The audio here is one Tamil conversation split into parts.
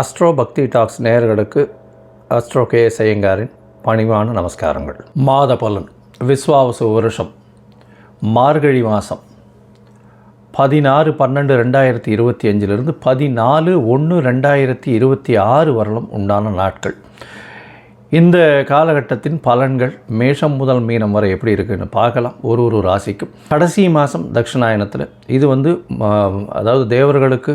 அஸ்ட்ரோ பக்தி டாக்ஸ் நேயர்களுக்கு அஸ்ட்ரோ கே எஸ் ஐயங்காரின் பணிவான நமஸ்காரங்கள். மாத பலன் விஸ்வாவசு வருஷம் மார்கழி மாதம் பதினாறு பன்னெண்டு ரெண்டாயிரத்தி இருபத்தி அஞ்சிலிருந்து பதினாலு ஒன்று ரெண்டாயிரத்தி இருபத்தி ஆறு வரலும் உண்டான நாட்கள். இந்த காலகட்டத்தின் பலன்கள் மேஷம் முதல் மீனம் வரை எப்படி இருக்குன்னு பார்க்கலாம். ஒரு ஒரு ராசிக்கும். கடைசி மாதம் தட்சிணாயனத்தில். இது வந்து அதாவது தேவர்களுக்கு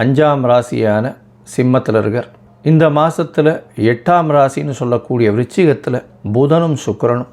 அஞ்சாம் ராசியான சிம்மத்தில் இருக்கார். இந்த மாதத்தில் எட்டாம் ராசின்னு சொல்லக்கூடிய விருச்சிகத்தில் புதனும் சுக்கரனும்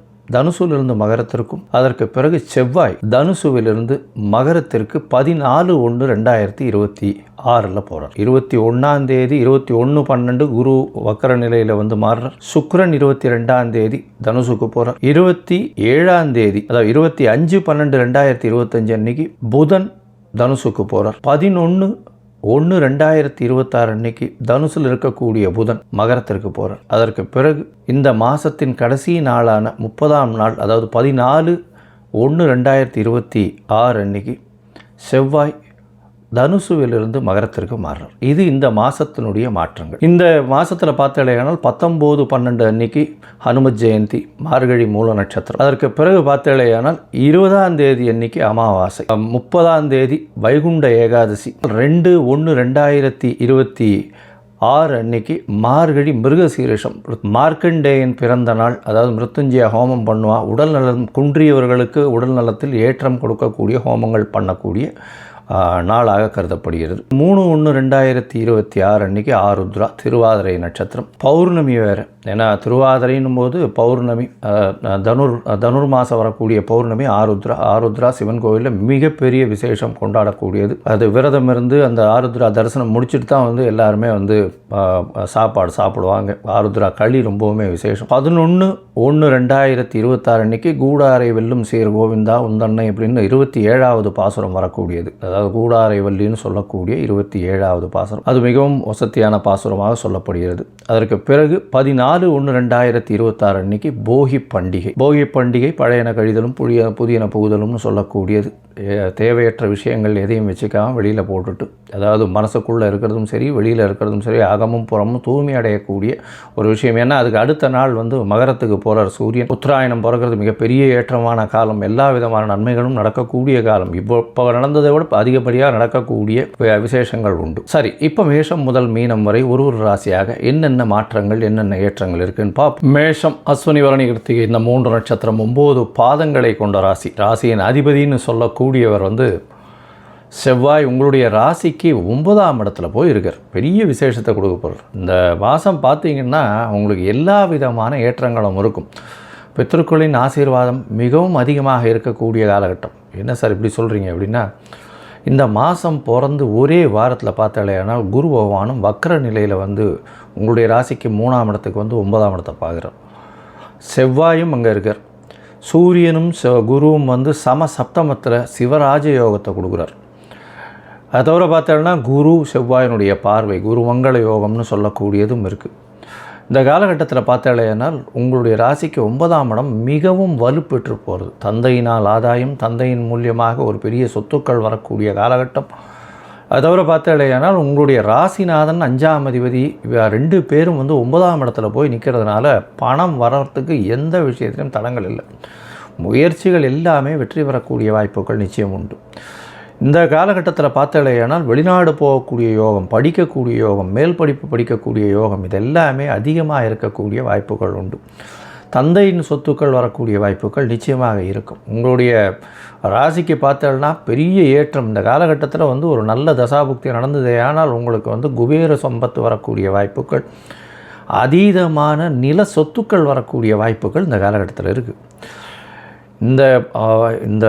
தனுசுவிலிருந்து மகரத்திற்கும் அதற்கு பிறகு செவ்வாய் தனுசுவிலிருந்து மகரத்திற்கு பதினாலு ஒன்று ரெண்டாயிரத்தி இருபத்தி ஆறில் போகிறார் இருபத்தி ஒன்றாம் தேதி இருபத்தி ஒன்று பன்னெண்டு குரு வக்கர நிலையில் வந்து மாறுறார். சுக்ரன் இருபத்தி ரெண்டாம் தேதி தனுசுக்கு போகிறார் இருபத்தி ஏழாம் தேதி அதாவது இருபத்தி அஞ்சு பன்னெண்டு ரெண்டாயிரத்தி இருபத்தஞ்சு அன்னைக்கு புதன் தனுசுக்கு போகிறார் பதினொன்று ஒன்று ரெண்டாயிரத்தி இருபத்தாறு அன்னைக்கு தனுசில் இருக்கக்கூடிய புதன் மகரத்திற்கு போகிறார் அதற்கு பிறகு இந்த மாதத்தின் கடைசி நாளான முப்பதாம் நாள் அதாவது பதினாலு ஒன்று ரெண்டாயிரத்தி இருபத்தி ஆறு அன்னைக்கு செவ்வாய் தனுசுவிலிருந்து மகரத்திற்கு மாறுறார். இது இந்த மாதத்தினுடைய மாற்றங்கள். இந்த மாதத்தில் பார்த்தேனால் பத்தொம்போது பன்னெண்டு அன்னைக்கு ஹனுமத் ஜெயந்தி மார்கழி மூல நட்சத்திரம். அதற்கு பிறகு பார்த்தேனால் இருபதாம் தேதி அன்னைக்கு அமாவாசை. முப்பதாம் தேதி வைகுண்ட ஏகாதசி. ரெண்டு ஒன்று ரெண்டாயிரத்தி இருபத்தி ஆறு அன்னைக்கு மார்கழி மிருகசீரிஷம். மார்க்கண்டேயன் பிறந்த நாள் அதாவது மிருத்துஞ்சய ஹோமம் பண்ணுவா. உடல் நலம் குன்றியவர்களுக்கு உடல் நலத்தில் ஏற்றம் கொடுக்கக்கூடிய ஹோமங்கள் பண்ணக்கூடிய நாளாக கருதப்படுகிறது. மூணு ஒன்று ரெண்டாயிரத்தி இருபத்தி ஆறு அன்றைக்கி ஆருத்ரா திருவாதிரை நட்சத்திரம். பௌர்ணமி வேறு. ஏன்னா திருவாதிரைன்னும் போது பௌர்ணமி தனுர் தனுர் மாதம் வரக்கூடிய பௌர்ணமி ஆருத்ரா ஆருத்ரா சிவன் கோவிலில் மிகப்பெரிய விசேஷம் கொண்டாடக்கூடியது. அது விரதம் இருந்து அந்த ஆருத்ரா தரிசனம் முடிச்சுட்டு தான் வந்து எல்லாருமே வந்து சாப்பாடு சாப்பிடுவாங்க. ஆருத்ரா களி ரொம்பவுமே விசேஷம். பதினொன்று ஒன்று ரெண்டாயிரத்தி இருபத்தாறு அன்னைக்கு கூடாரை வெல்லும் சீர் கோவிந்தா உந்தன்னை அப்படின்னு இருபத்தி ஏழாவது பாசுரம் வரக்கூடியது. அதாவது கூடாரை வள்ளின்னு சொல்லக்கூடிய இருபத்தி ஏழாவது பாசுரம். அது மிகவும் வசதியான பாசுரமாக சொல்லப்படுகிறது. அதற்கு பிறகு பதினாலு ஒன்று ரெண்டாயிரத்தி இருபத்தாறு அன்னைக்கு போகி பண்டிகை. போகி பண்டிகை பழையன கழிதலும் புதிய புதியன புகுதலும்னு சொல்லக்கூடியது. தேவையற்ற விஷயங்கள் எதையும் வச்சுக்காம வெளியில் போட்டுட்டு அதாவது மனசுக்குள்ளே இருக்கிறதும் சரி வெளியில் இருக்கிறதும் சரி அகமும் புறமும் தூய்மை அடையக்கூடிய ஒரு விஷயம். ஏன்னா அதுக்கு அடுத்த நாள் வந்து மகரத்துக்கு போகிறார் சூரியன். உத்தராயணம் பிறக்கிறது மிகப்பெரிய ஏற்றமான காலம். எல்லா விதமான நன்மைகளும் நடக்கக்கூடிய காலம். இப்போ இப்போ நடந்ததை விட அதிகப்படியாக நடக்கக்கூடிய விசேஷங்கள் உண்டு. சரி இப்போ மேஷம் முதல் மீனம் வரை ஒரு ஒரு ராசியாக என்னென்ன மாற்றங்கள் என்னென்ன ஏற்றங்கள் இருக்குன்னு பார்ப்போம். மேஷம் அஸ்வினி வரணி கிருத்திகை இந்த மூன்று நட்சத்திரம் ஒம்பது பாதங்களை கொண்ட ராசி. ராசியின் அதிபதின்னு கூடியவர் வந்து செவ்வாய் உங்களுடைய ராசிக்கு ஒன்பதாம் இடத்துல போய் இருக்கார் பெரிய விசேஷத்தை கொடுக்க போகிறார் இந்த மாதம் பார்த்தீங்கன்னா உங்களுக்கு எல்லா விதமான ஏற்றங்களும் இருக்கும். பித்ருக்களின் ஆசீர்வாதம் மிகவும் அதிகமாக இருக்கக்கூடிய காலகட்டம். என்ன சார் இப்படி சொல்கிறீங்க அப்படின்னா இந்த மாதம் பிறந்து ஒரே வாரத்தில் பார்த்தாலேனால் குரு பகவானும் வக்கர நிலையில் வந்து உங்களுடைய ராசிக்கு மூணாம் இடத்துக்கு வந்து ஒன்பதாம் இடத்தை பார்க்குறார். செவ்வாயும் அங்கே இருக்கார். சூரியனும் ச குருவும் வந்து சம சப்தமத்தில் சிவராஜ யோகத்தை கொடுக்குறார். அதை தவிர பார்த்தோம்னா குரு செவ்வாயினுடைய பார்வை குரு மங்கள யோகம்னு சொல்லக்கூடியதும் இருக்குது இந்த காலகட்டத்தில் பார்த்தாலேனால் உங்களுடைய ராசிக்கு ஒன்பதாம் இடம் மிகவும் வலுப்பெற்று போகிறது தந்தையினால் ஆதாயம் தந்தையின் மூலியமாக ஒரு பெரிய சொத்துக்கள் வரக்கூடிய காலகட்டம். அது தவிர பார்த்தாலேயானால் உங்களுடைய ராசிநாதன் அஞ்சாம் அதிபதி ரெண்டு பேரும் வந்து ஒன்பதாம் இடத்துல போய் நிற்கிறதுனால பணம் வர்றதுக்கு எந்த விஷயத்திலும் தடங்கள் இல்லை. முயற்சிகள் எல்லாமே வெற்றி பெறக்கூடிய வாய்ப்புகள் நிச்சயம் உண்டு. இந்த காலகட்டத்தில் பார்த்தாலேயானால் வெளிநாடு போகக்கூடிய யோகம் படிக்கக்கூடிய யோகம் மேல் படிப்பு படிக்கக்கூடிய யோகம் இதெல்லாமே அதிகமாக இருக்கக்கூடிய வாய்ப்புகள் உண்டு. தந்தையின் சொத்துக்கள் வரக்கூடிய வாய்ப்புகள் நிச்சயமாக இருக்கும். உங்களுடைய ராசிக்கு பார்த்தோம்னா பெரிய ஏற்றம். இந்த காலகட்டத்தில் வந்து ஒரு நல்ல தசாபுக்தி நடந்ததே. ஆனால் உங்களுக்கு வந்து குபேர சம்பத்து வரக்கூடிய வாய்ப்புகள் அதீதமான நில சொத்துக்கள் வரக்கூடிய வாய்ப்புகள் இந்த காலகட்டத்தில் இருக்குது இந்த இந்த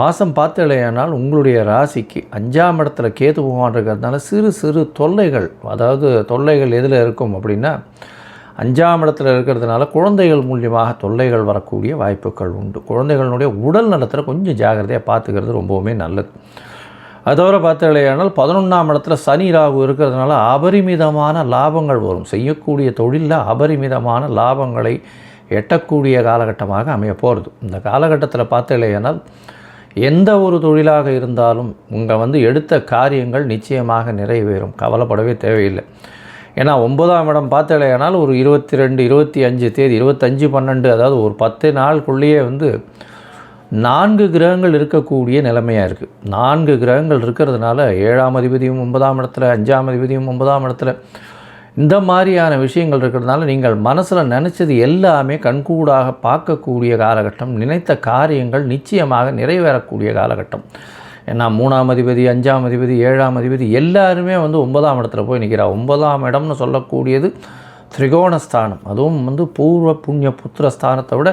மாதம் பார்த்தலையானால் உங்களுடைய ராசிக்கு அஞ்சாம் இடத்துல கேது பகவான் இருக்கிறதுனால சிறு சிறு தொல்லைகள் அதாவது தொல்லைகள் எதில் இருக்கும் அப்படின்னா அஞ்சாம் இடத்துல இருக்கிறதுனால குழந்தைகள் மூலியமாக தொல்லைகள் வரக்கூடிய வாய்ப்புகள் உண்டு. குழந்தைகளுடைய உடல் நலத்தில் கொஞ்சம் ஜாகிரதையாக பார்த்துக்கிறது ரொம்பவுமே நல்லது. அது தவிர பார்த்தலையானால் பதினொன்றாம் இடத்துல சனி ராகு இருக்கிறதுனால அபரிமிதமான லாபங்கள் வரும். செய்யக்கூடிய தொழிலில் அபரிமிதமான லாபங்களை எட்டக்கூடிய காலகட்டமாக அமைய போகிறது இந்த காலகட்டத்தில் பார்த்தலையானால் எந்த ஒரு தொழிலாக இருந்தாலும் உங்கள் வந்து எடுத்த காரியங்கள் நிச்சயமாக நிறைவேறும். கவலைப்படவே தேவையில்லை. ஏன்னா ஒன்பதாம் இடம் பார்த்தலையானால் ஒரு இருபத்தி ரெண்டு இருபத்தி அஞ்சு தேதி இருபத்தஞ்சு பன்னெண்டு அதாவது ஒரு பத்து நாளுக்குள்ளேயே வந்து நான்கு கிரகங்கள் இருக்கக்கூடிய நிலைமையாக இருக்குது நான்கு கிரகங்கள் இருக்கிறதுனால ஏழாம் அதிபதியும் ஒன்பதாம் இடத்துல அஞ்சாம் அதிபதியும் ஒன்பதாம் இடத்துல இந்த மாதிரியான விஷயங்கள் இருக்கிறதுனால நீங்கள் மனசில் நினச்சது எல்லாமே கண்கூடாக பார்க்கக்கூடிய காலகட்டம் நினைத்த காரியங்கள் நிச்சயமாக நிறைவேறக்கூடிய காலகட்டம். ஏன்னா மூணாம் அதிபதி அஞ்சாம் அதிபதி ஏழாம் அதிபதி எல்லாருமே வந்து ஒன்பதாம் இடத்துல போய் நிற்கிறா ஒன்பதாம் இடம்னு சொல்லக்கூடியது திரிகோணஸ்தானம். அதுவும் வந்து பூர்வ புண்ணிய புத்திர ஸ்தானத்தை விட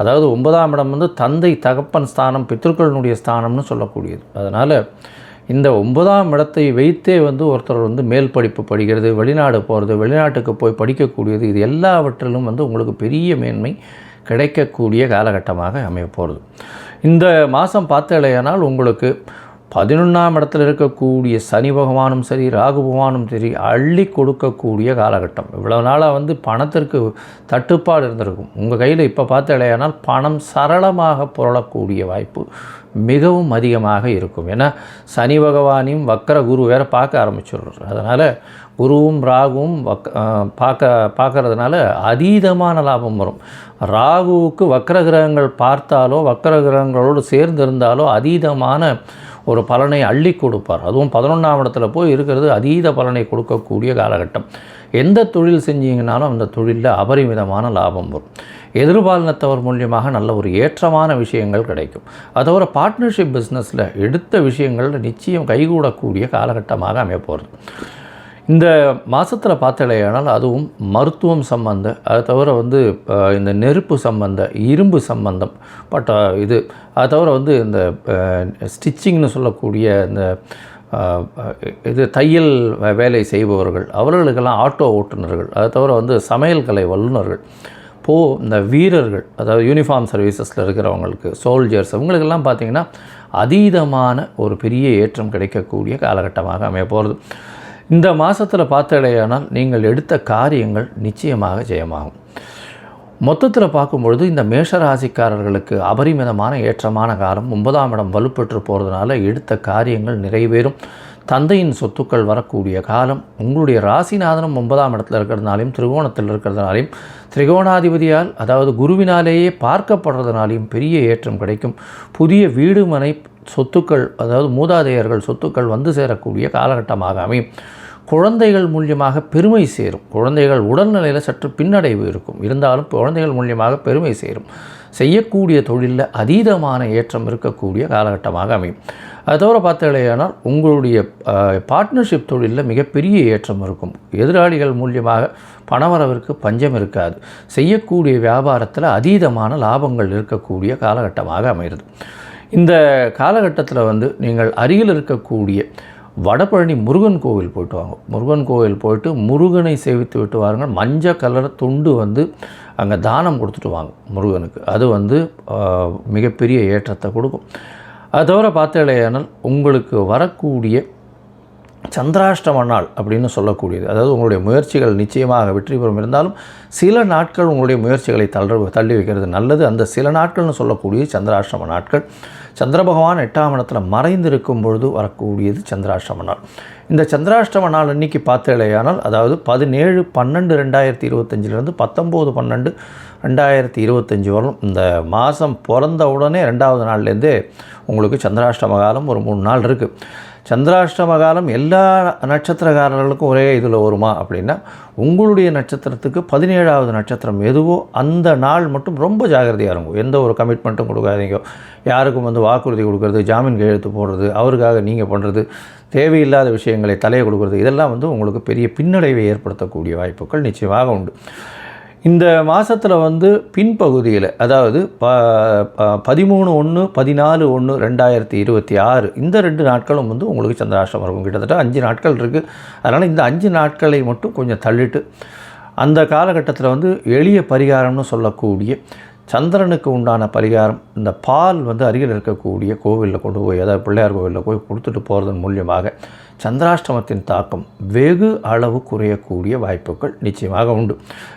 அதாவது ஒன்பதாம் இடம் வந்து தந்தை தகப்பன் ஸ்தானம் பித்ருக்களினுடைய ஸ்தானம்னு சொல்லக்கூடியது. அதனால் இந்த ஒன்பதாம் இடத்தை வைத்தே வந்து ஒருத்தர் வந்து மேல் படிப்பு படிக்கிறது வெளிநாடு போகிறது வெளிநாட்டுக்கு போய் படிக்கக்கூடியது இது எல்லாவற்றிலும் வந்து உங்களுக்கு பெரிய மேன்மை கிடைக்கக்கூடிய காலகட்டமாக அமைய போகிறது இந்த மாதம் பார்த்தலையானால் உங்களுக்கு பதினொன்றாம் இடத்துல இருக்கக்கூடிய சனி பகவானும் சரி ராகு பகவானும் சரி அள்ளி கொடுக்கக்கூடிய காலகட்டம். இவ்வளோ நாளாக வந்து பணத்திற்கு தட்டுப்பாடு இருந்திருக்கும். உங்கள் கையில் இப்போ பார்த்தலையானால் பணம் சரளமாக புரளக்கூடிய வாய்ப்பு மிகவும் அதிகமாக இருக்கும். ஏன்னா சனி பகவானையும் வக்கர குரு வேற பார்க்க ஆரம்பிச்சிடுறார். அதனால் குருவும் ராகுவும் வக் பார்க்க பார்க்கறதுனால அதீதமான லாபம் வரும். ராகுவுக்கு வக்கர கிரகங்கள் பார்த்தாலோ வக்கர கிரகங்களோடு சேர்ந்து இருந்தாலோ அதீதமான ஒரு பலனை அள்ளி கொடுப்பார். அதுவும் பதினொன்றாம் இடத்துல போய் இருக்கிறது அதீத பலனை கொடுக்கக்கூடிய காலகட்டம். எந்த தொழில் செஞ்சீங்கனாலும் அந்த தொழிலில் அபரிமிதமான லாபம் வரும். எதிர்பாலினத்தவர் மூலியமாக நல்ல ஒரு ஏற்றமான விஷயங்கள் கிடைக்கும். அதோட பார்ட்னர்ஷிப் பிஸ்னஸில் எடுத்த விஷயங்கள் நிச்சயம் கைகூடக்கூடிய காலகட்டமாக அமையப்போகிறது இந்த மாதத்தில் பார்த்தலையானால் அதுவும் மருத்துவம் சம்பந்த அது தவிர வந்து இந்த நெருப்பு சம்பந்த இரும்பு சம்பந்தம் பட் இது அது தவிர வந்து இந்த ஸ்டிச்சிங்னு சொல்லக்கூடிய இந்த இது தையல் வேலை செய்பவர்கள் அவர்களுக்கெல்லாம் ஆட்டோ ஓட்டுநர்கள் அது தவிர வந்து சமையல் கலை வல்லுநர்கள் போ இந்த வீரர்கள் அதாவது யூனிஃபார்ம் சர்வீசஸில் இருக்கிறவங்களுக்கு சோல்ஜர்ஸ் இவங்களுக்கெல்லாம் பார்த்திங்கன்னா அதீதமான ஒரு பெரிய ஏற்றம் கிடைக்கக்கூடிய காலகட்டமாக அமைய போகிறது இந்த மாதத்தில் பார்த்தடையானால் நீங்கள் எடுத்த காரியங்கள் நிச்சயமாக ஜெயமாகும். மொத்தத்தில் பார்க்கும்பொழுது இந்த மேஷராசிக்காரர்களுக்கு அபரிமிதமான ஏற்றமான காலம் ஒன்பதாம் இடம் வலுப்பெற்று போகிறதுனால எடுத்த காரியங்கள் நிறைவேறும். தந்தையின் சொத்துக்கள் வரக்கூடிய காலம் உங்களுடைய ராசிநாதனம் ஒன்பதாம் இடத்துல இருக்கிறதுனாலையும் திரிகோணத்தில் இருக்கிறதுனாலையும் திரிகோணாதிபதியால் அதாவது குருவினாலேயே பார்க்கப்படுறதுனாலையும் பெரிய ஏற்றம் கிடைக்கும். புதிய வீடு மனை சொத்துக்கள் அதாவது மூதாதையர்கள் சொத்துக்கள் வந்து சேரக்கூடிய காலகட்டமாக அமையும். குழந்தைகள் மூலியமாக பெருமை சேரும். குழந்தைகள் உடல்நிலையில் சற்று பின்னடைவு இருக்கும். இருந்தாலும் குழந்தைகள் மூலியமாக பெருமை சேரும். செய்யக்கூடிய தொழிலில் அதீதமான ஏற்றம் இருக்கக்கூடிய காலகட்டமாக அமையும். அது தவிர பார்த்தீங்கன்னா உங்களுடைய பார்ட்னர்ஷிப் தொழிலில் மிகப்பெரிய ஏற்றம் இருக்கும். எதிராளிகள் மூலியமாக பணவரவிற்கு பஞ்சம் இருக்காது. செய்யக்கூடிய வியாபாரத்தில் அதீதமான லாபங்கள் இருக்கக்கூடிய காலகட்டமாக அமைகிறது. இந்த காலகட்டத்தில் வந்து நீங்கள் அருகில் இருக்கக்கூடிய வடபழனி முருகன் கோவில் போயிட்டு வாங்க. முருகன் கோவில் போயிட்டு முருகனை சேவித்து விட்டு வாருங்கள். மஞ்சள் கலர் துண்டு வந்து அங்கே தானம் கொடுத்துட்டு வாங்க முருகனுக்கு. அது வந்து மிகப்பெரிய ஏற்றத்தை கொடுக்கும். அது தவிர பார்த்தீங்களேயானால் உங்களுக்கு வரக்கூடிய சந்திராஷ்டம நாள் அப்படின்னு சொல்லக்கூடியது. அதாவது உங்களுடைய முயற்சிகள் நிச்சயமாக வெற்றி பெறும். இருந்தாலும் சில நாட்கள் உங்களுடைய முயற்சிகளை தள்ள தள்ளி வைக்கிறது நல்லது. அந்த சில நாட்கள்னு சொல்லக்கூடிய சந்திராஷ்டம நாட்கள் சந்திர பகவான் எட்டாம் இடத்துல மறைந்திருக்கும் பொழுது வரக்கூடியது சந்திராஷ்டம நாள். இந்த சந்திராஷ்டம நாள் அன்னைக்கு பார்த்தேலையானால் அதாவது பதினேழு பன்னெண்டு ரெண்டாயிரத்தி இருபத்தஞ்சிலேருந்து பத்தொம்போது பன்னெண்டு ரெண்டாயிரத்தி இருபத்தஞ்சி வரும் இந்த மாதம் பிறந்த உடனே ரெண்டாவது நாள்லேருந்தே உங்களுக்கு சந்திராஷ்டம காலம் ஒரு மூணு நாள் இருக்குது சந்திராஷ்டம காலம் எல்லா நட்சத்திரக்காரர்களுக்கும் ஒரே இதில் வருமா அப்படின்னா உங்களுடைய நட்சத்திரத்துக்கு பதினேழாவது நட்சத்திரம் எதுவோ அந்த நாள் மட்டும் ரொம்ப ஜாகிரதையாக இருக்கும். எந்த ஒரு கமிட்மெண்ட்டும் கொடுக்காதீங்க. யாருக்கும் வந்து வாக்குறுதி கொடுக்கறது ஜாமீன் கையெழுத்து போடுறது அவருக்காக நீங்கள் பண்ணுறது தேவையில்லாத விஷயங்களை தலையை கொடுக்கறது இதெல்லாம் வந்து உங்களுக்கு பெரிய பின்னடைவை ஏற்படுத்தக்கூடிய வாய்ப்புகள் நிச்சயமாக உண்டு. இந்த மாதத்தில் வந்து பின்பகுதியில் அதாவது ப பதிமூணு ஒன்று பதினாலு ஒன்று ரெண்டாயிரத்தி இருபத்தி ஆறு இந்த ரெண்டு நாட்களும் வந்து உங்களுக்கு சந்திராஷ்டமம் இருக்கும். கிட்டத்தட்ட அஞ்சு நாட்கள் இருக்குது அதனால் இந்த அஞ்சு நாட்களை மட்டும் கொஞ்சம் தள்ளிட்டு அந்த காலகட்டத்தில் வந்து எளிய பரிகாரம்னு சொல்லக்கூடிய சந்திரனுக்கு உண்டான பரிகாரம் இந்த பால் வந்து அருகில் இருக்கக்கூடிய கோவிலில் கொண்டு போய் அதாவது பிள்ளையார் கோவிலில் போய் கொடுத்துட்டு போகிறதன் மூலியமாக சந்திராஷ்டமத்தின் தாக்கம் வெகு அளவு குறையக்கூடிய வாய்ப்புகள் நிச்சயமாக உண்டு.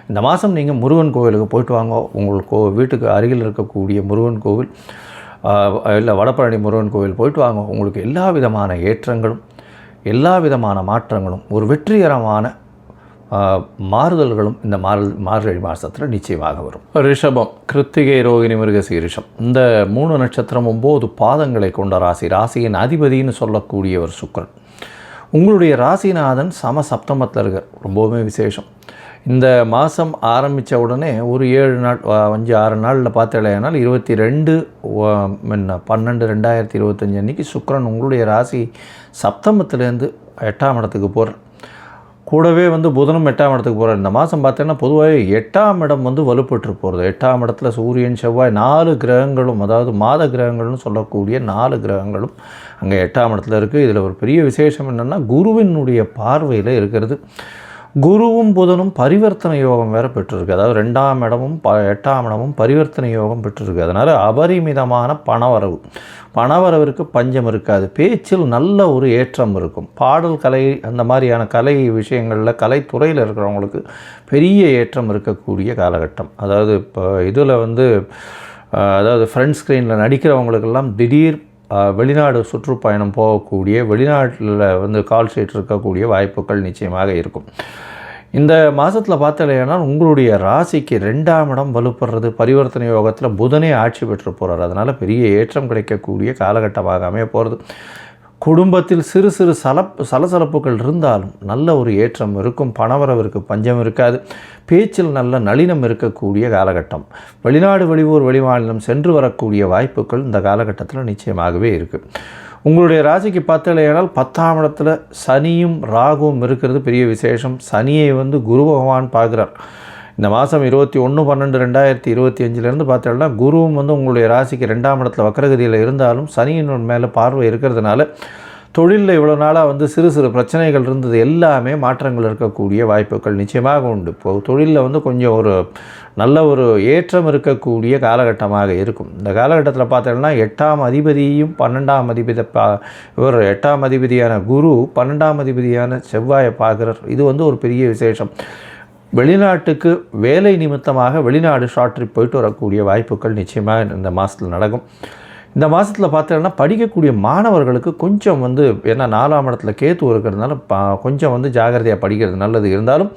இந்த மாதம் நீங்கள் முருகன் கோவிலுக்கு போயிட்டு வாங்க. உங்கள் கோ வீட்டுக்கு அருகில் இருக்கக்கூடிய முருகன் கோவில் இல்லை வடபழனி முருகன் கோவில் போயிட்டு வாங்க. உங்களுக்கு எல்லா விதமான ஏற்றங்களும் எல்லா விதமான மாற்றங்களும் ஒரு வெற்றிகரமான மாறுதல்களும் இந்த மாறு மார்கழி மாதத்தில் நிச்சயமாக வரும். ரிஷபம் கிருத்திகை ரோகிணி மிருகசீரிஷம். இந்த மூணு நட்சத்திரம் ஒம்பது பாதங்களை கொண்ட ராசி. ராசியின் அதிபதின்னு சொல்லக்கூடியவர் சுக்கரன். உங்களுடைய ராசிநாதன் சம சப்தமத்தில் இருக்கார். ரொம்பவுமே விசேஷம். இந்த மாதம் ஆரம்பித்த உடனே ஒரு ஏழு நாள் அஞ்சு ஆறு நாளில் பார்த்தேனால் இருபத்தி ரெண்டு என்ன பன்னெண்டு ரெண்டாயிரத்தி இருபத்தஞ்சி அன்றைக்கி சுக்கரன் உங்களுடைய ராசி சப்தமத்திலேருந்து எட்டாம் இடத்துக்கு போகிறேன் கூடவே வந்து புதனும் எட்டாம் இடத்துக்கு போகிறார் இந்த மாதம் பார்த்தீங்கன்னா பொதுவாக எட்டாம் இடம் வந்து வலுப்பட்டு போகிறது எட்டாம் இடத்துல சூரியன் செவ்வாய் நாலு கிரகங்களும் அதாவது மாத கிரகங்கள்னு சொல்லக்கூடிய நாலு கிரகங்களும் அங்கே எட்டாம் இடத்துல இருக்குது இதில் ஒரு பெரிய விசேஷம் என்னென்னா குருவினுடைய பார்வையில் இருக்கிறது. குருவும் புதனும் பரிவர்த்தனை யோகம் வேறு பெற்றிருக்கு. அதாவது ரெண்டாம் இடமும் ப எட்டாம் இடமும் பரிவர்த்தனை யோகம் பெற்றிருக்கு. அதனால் அபரிமிதமான பணவரவு. பணவரவிற்கு பஞ்சம் இருக்காது. பேச்சில் நல்ல ஒரு ஏற்றம் இருக்கும். பாடல் கலை அந்த மாதிரியான கலை விஷயங்களில் கலைத்துறையில் இருக்கிறவங்களுக்கு பெரிய ஏற்றம் இருக்கக்கூடிய காலகட்டம். அதாவது இப்போ இதில் வந்து அதாவது ஃப்ரண்ட் ஸ்க்ரீனில் நடிக்கிறவங்களுக்கெல்லாம் திடீர் வெளிநாடு சுற்றுப்பயணம் போகக்கூடிய வெளிநாட்டில் வந்து கால் ஷீட் இருக்கக்கூடிய வாய்ப்புகள் நிச்சயமாக இருக்கும். இந்த மாதத்தில் பார்த்தலையானா உங்களுடைய ராசிக்கு ரெண்டாம் இடம் வலுப்படுறது பரிவர்த்தனை யோகத்தில் புதனே ஆட்சி பெற்று போகிறார் அதனால் பெரிய ஏற்றம் கிடைக்கக்கூடிய காலகட்டமாக அமைய போகிறது குடும்பத்தில் சிறு சிறு சலப் சலசலப்புகள் இருந்தாலும் நல்ல ஒரு ஏற்றம் இருக்கும் பணவரவிற்கு பஞ்சம் இருக்காது பேச்சில் நல்ல நளினம் இருக்கக்கூடிய காலகட்டம். வெளிநாடு வெளியூர் வெளிமாநிலம் சென்று வரக்கூடிய வாய்ப்புகள் இந்த காலகட்டத்தில் நிச்சயமாகவே இருக்குது உங்களுடைய ராசிக்கு பார்த்தலையானால் பத்தாம் இடத்துல சனியும் ராகுவும் இருக்கிறது பெரிய விசேஷம். சனியை வந்து குரு பகவான் பார்க்குறார். இந்த மாதம் இருபத்தி ஒன்று பன்னெண்டு ரெண்டாயிரத்தி இருபத்தி அஞ்சுலேருந்து பார்த்தோம்னா குருவும் வந்து உங்களுடைய ராசிக்கு ரெண்டாம் இடத்துல வக்கரகதியில் இருந்தாலும் சனியின் மேலே பார்வை இருக்கிறதுனால தொழிலில் இவ்வளோ நாளாக வந்து சிறு சிறு பிரச்சனைகள் இருந்தது. எல்லாமே மாற்றங்கள் இருக்கக்கூடிய வாய்ப்புகள் நிச்சயமாக உண்டு. இப்போ தொழிலில் வந்து கொஞ்சம் ஒரு நல்ல ஒரு ஏற்றம் இருக்கக்கூடிய காலகட்டமாக இருக்கும். இந்த காலகட்டத்தில் பார்த்தோம்னா எட்டாம் அதிபதியும் பன்னெண்டாம் அதிபதி பா இவர் எட்டாம் அதிபதியான குரு பன்னெண்டாம் அதிபதியான செவ்வாயை பார்க்குறார். இது வந்து ஒரு பெரிய விசேஷம். வெளிநாட்டுக்கு வேலை நிமித்தமாக வெளிநாடு ஷார்ட் ட்ரிப் போயிட்டு வரக்கூடிய வாய்ப்புகள் நிச்சயமாக இந்த மாதத்தில் நடக்கும். இந்த மாதத்தில் பார்த்தீங்கன்னா படிக்கக்கூடிய மாணவர்களுக்கு கொஞ்சம் வந்து ஏன்னா நாலாம் இடத்துல கேத்து இருக்கிறதுனால கொஞ்சம் வந்து ஜாகிரதையாக படிக்கிறது நல்லது. இருந்தாலும்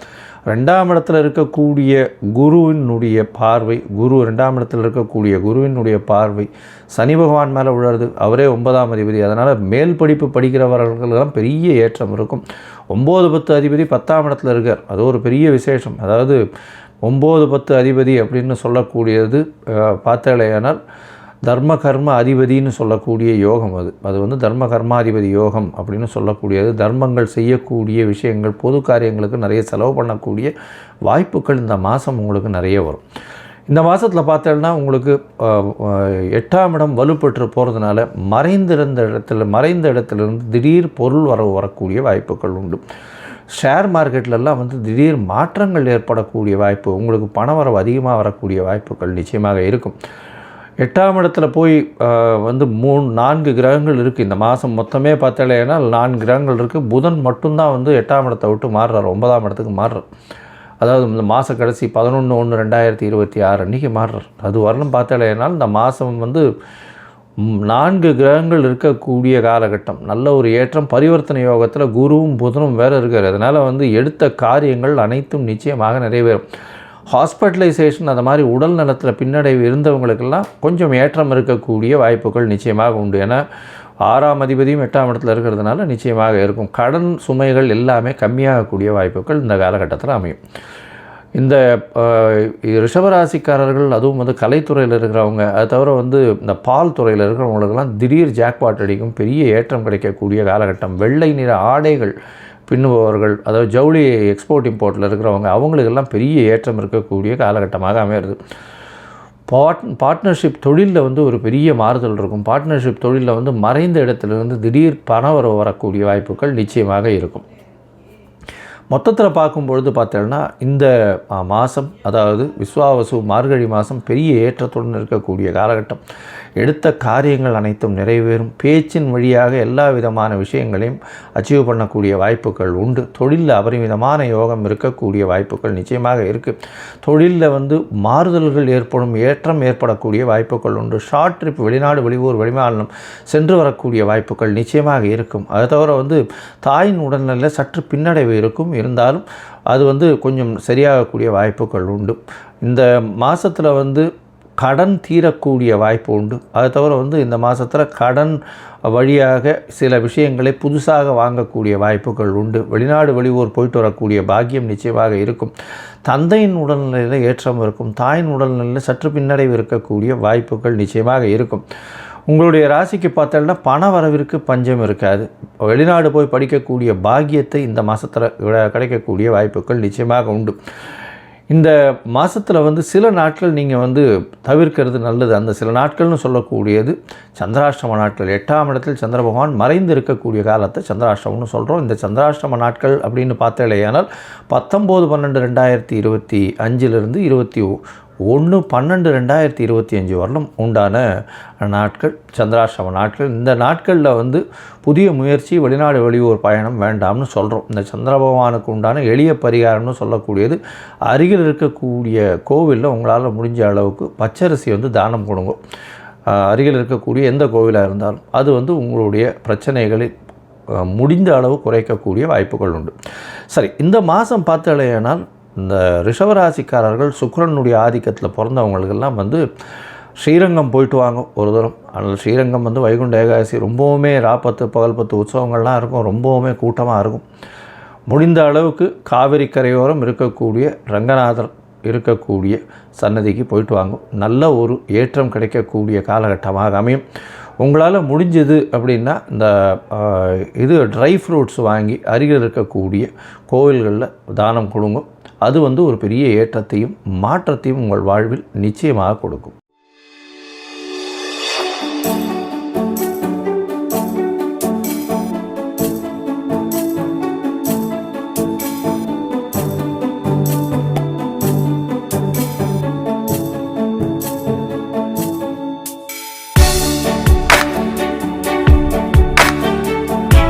ரெண்டாம் இடத்துல இருக்கக்கூடிய குருவினுடைய பார்வை குரு ரெண்டாம் இடத்துல இருக்கக்கூடிய குருவினுடைய பார்வை சனி பகவான் மேலே விழுறது அவரே ஒன்பதாம் அதிபதி. அதனால் மேல் படிப்பு படிக்கிறவர்களுக்கெல்லாம் பெரிய ஏற்றம் இருக்கும். ஒம்பது பத்து அதிபதி பத்தாம் இடத்துல இருக்கார். அது ஒரு பெரிய விசேஷம். அதாவது ஒம்பது பத்து அதிபதி அப்படின்னு சொல்லக்கூடியது பார்த்தாலேயானால் தர்ம கர்ம அதிபதின்னு சொல்லக்கூடிய யோகம் அது. அது வந்து தர்ம கர்மாதிபதி யோகம் அப்படின்னு சொல்லக்கூடியது. தர்மங்கள் செய்யக்கூடிய விஷயங்கள் பொது காரியங்களுக்கு நிறைய செலவு பண்ணக்கூடிய வாய்ப்புகள் இந்த மாதம் உங்களுக்கு நிறைய வரும். இந்த மாதத்தில் பார்த்தோன்னா உங்களுக்கு எட்டாம் இடம் வலுப்பெற்று போகிறதுனால மறைந்திருந்த இடத்துல மறைந்த இடத்துலேருந்து திடீர் பொருள் வரவு வரக்கூடிய வாய்ப்புகள் உண்டு. ஷேர் மார்க்கெட்லலாம் வந்து திடீர் மாற்றங்கள் ஏற்படக்கூடிய வாய்ப்பு உங்களுக்கு பண வரவு அதிகமாக வரக்கூடிய வாய்ப்புகள் நிச்சயமாக இருக்கும். எட்டாம் இடத்துல போய் வந்து மூணு நான்கு கிரகங்கள் இருக்குது இந்த மாதம் மொத்தமே பார்த்தாலேனா நான்கு கிரகங்கள் இருக்குது புதன் மட்டும்தான் வந்து எட்டாம் இடத்தை விட்டு மாறுறார். ஒன்பதாம் இடத்துக்கு மாறுறார். அதாவது இந்த மாத கடைசி பதினொன்று ஒன்று ரெண்டாயிரத்தி இருபத்தி ஆறு அன்றைக்கி மாறுறார். அது வரலும் பார்த்தாலேனால் இந்த மாதம் வந்து நான்கு கிரகங்கள் இருக்கக்கூடிய காலகட்டம். நல்ல ஒரு ஏற்றம். பரிவர்த்தனை யோகத்தில் குருவும் புதனும் வேறு இருக்கார். அதனால் வந்து எடுத்த காரியங்கள் அனைத்தும் நிச்சயமாக நிறைவேறும். ஹாஸ்பிட்டலைசேஷன் அந்த மாதிரி உடல் நலத்தில் பின்னடைவு இருந்தவங்களுக்கெல்லாம் கொஞ்சம் ஏற்றம் இருக்கக்கூடிய வாய்ப்புகள் நிச்சயமாக உண்டு. ஏன்னா ஆறாம் அதிபதியும் எட்டாம் இடத்துல இருக்கிறதுனால நிச்சயமாக இருக்கும். கடன் சுமைகள் எல்லாமே கம்மியாகக்கூடிய வாய்ப்புகள் இந்த காலகட்டத்தில் அமையும். இந்த ரிஷபராசிக்காரர்கள் அதுவும் வந்து கலைத்துறையில் இருக்கிறவங்க அது தவிர வந்து இந்த பால் துறையில் இருக்கிறவங்களுக்கெல்லாம் திடீர் ஜாக்பாட் அடிக்கும் பெரிய ஏற்றம் கிடைக்கக்கூடிய காலகட்டம். வெள்ளை நிற ஆடைகள் பின்னுபவர்கள் அதாவது ஜவுளி எக்ஸ்போர்ட் இம்போர்ட்டில் இருக்கிறவங்க அவங்களுக்கெல்லாம் பெரிய ஏற்றம் இருக்கக்கூடிய காலகட்டமாக அமையிறது. பார்ட் பார்ட்னர்ஷிப் தொழிலில் வந்து ஒரு பெரிய மாறுதல் இருக்கும். பார்ட்னர்ஷிப் தொழிலில் வந்து மறைந்த இடத்துலேருந்து திடீர் பணவரவு வரக்கூடிய வாய்ப்புகள் நிச்சயமாக இருக்கும். மொத்தத்தில் பார்க்கும்பொழுது பார்த்தோன்னா இந்த மாதம் அதாவது விஸ்வாவசு மார்கழி மாதம் பெரிய ஏற்றத்துடன் இருக்கக்கூடிய காலகட்டம். எடுத்த காரியங்கள் அனைத்தும் நிறைவேறும். பேச்சின் வழியாக எல்லா விதமான விஷயங்களையும் அச்சீவ் பண்ணக்கூடிய வாய்ப்புகள் உண்டு. தொழிலில் அபரிமிதமான யோகம் இருக்கக்கூடிய வாய்ப்புகள் நிச்சயமாக இருக்குது தொழிலில் வந்து மாறுதல்கள் ஏற்படும் ஏற்றம் ஏற்படக்கூடிய வாய்ப்புகள் உண்டு. ஷார்ட் ட்ரிப் வெளிநாடு வெளியூர் வெளிமாநிலம் சென்று வரக்கூடிய வாய்ப்புகள் நிச்சயமாக இருக்கும். அதை தவிர வந்து தாயின் உடல்நிலை சற்று பின்னடைவு இருக்கும். இருந்தாலும் அது வந்து கொஞ்சம் சரியாகக்கூடிய வாய்ப்புகள் உண்டு. இந்த மாதத்தில் வந்து கடன் தீரக்கூடிய வாய்ப்பு உண்டு. அது தவிர வந்து இந்த மாதத்தில் கடன் வழியாக சில விஷயங்களை புதுசாக வாங்கக்கூடிய வாய்ப்புகள் உண்டு. வெளிநாடு வெளியூர் போயிட்டு வரக்கூடிய பாக்கியம் நிச்சயமாக இருக்கும். தந்தையின் உடல்நிலையில் ஏற்றம் இருக்கும். தாயின் உடல்நிலையில் சற்று பின்னடைவு இருக்கக்கூடிய வாய்ப்புகள் நிச்சயமாக இருக்கும். உங்களுடைய ராசிக்கு பார்த்தோம்னா பண வரவிற்கு பஞ்சம் இருக்காது. வெளிநாடு போய் படிக்கக்கூடிய பாக்கியத்தை இந்த மாதத்தில் கிடைக்கக்கூடிய வாய்ப்புகள் நிச்சயமாக உண்டு. இந்த மாதத்தில் வந்து சில நாட்கள் நீங்கள் வந்து தவிர்க்கிறது நல்லது. அந்த சில நாட்கள்னு சொல்லக்கூடியது சந்திராஷ்டம நாட்கள். எட்டாம் இடத்தில் சந்திர பகவான் மறைந்து இருக்கக்கூடிய காலத்தை சந்திராஷ்டமம்னு சொல்கிறோம் இந்த சந்திராஷ்டம நாட்கள் அப்படின்னு பார்த்தாலேயானால் பத்தொம்போது பன்னெண்டு ரெண்டாயிரத்தி இருபத்தி அஞ்சிலிருந்து இருபத்தி ஒன்று பன்னெண்டு ரெண்டாயிரத்தி இருபத்தி அஞ்சு வருடம் உண்டான நாட்கள் சந்திராசிரம நாட்கள். இந்த நாட்களில் வந்து புதிய முயற்சி வெளிநாடு வெளியூர் பயணம் வேண்டாம்னு சொல்கிறோம் இந்த சந்திர பகவானுக்கு உண்டான எளிய பரிகாரம்னு சொல்லக்கூடியது. அருகில் இருக்கக்கூடிய கோவிலில் உங்களால் முடிஞ்ச அளவுக்கு பச்சரிசி வந்து தானம் கொடுங்க. அருகில் இருக்கக்கூடிய எந்த கோவிலாக இருந்தாலும் அது வந்து உங்களுடைய பிரச்சனைகளை முடிந்த அளவு குறைக்கக்கூடிய வாய்ப்புகள் உண்டு. சரி இந்த மாதம் பார்த்தாலேயானால் இந்த ரிஷவராசிக்காரர்கள் சுக்கரனுடைய ஆதிக்கத்தில் பிறந்தவங்களுக்கெல்லாம் வந்து ஸ்ரீரங்கம் போயிட்டு வாங்க ஒரு தூரம். அதனால் ஸ்ரீரங்கம் வந்து வைகுண்ட ஏகாதசி ரொம்பவுமே ராப்பத்து பகல் பத்து உற்சவங்கள்லாம் இருக்கும். ரொம்பவுமே கூட்டமாக இருக்கும். முடிந்த அளவுக்கு காவிரி கரையோரம் இருக்கக்கூடிய ரங்கநாதர் இருக்கக்கூடிய சன்னதிக்கு போயிட்டு வாங்க. நல்ல ஒரு ஏற்றம் கிடைக்கக்கூடிய காலகட்டமாக அமையும். உங்களால் முடிஞ்சது அப்படின்னா இந்த இது ட்ரை ஃப்ரூட்ஸ் வாங்கி அருகில் இருக்கக்கூடிய கோவில்களில் தானம் கொடுங்க. அது வந்து ஒரு பெரிய ஏற்றத்தையும் மாற்றத்தையும் உங்கள் வாழ்வில் நிச்சயமாக கொடுக்கும்.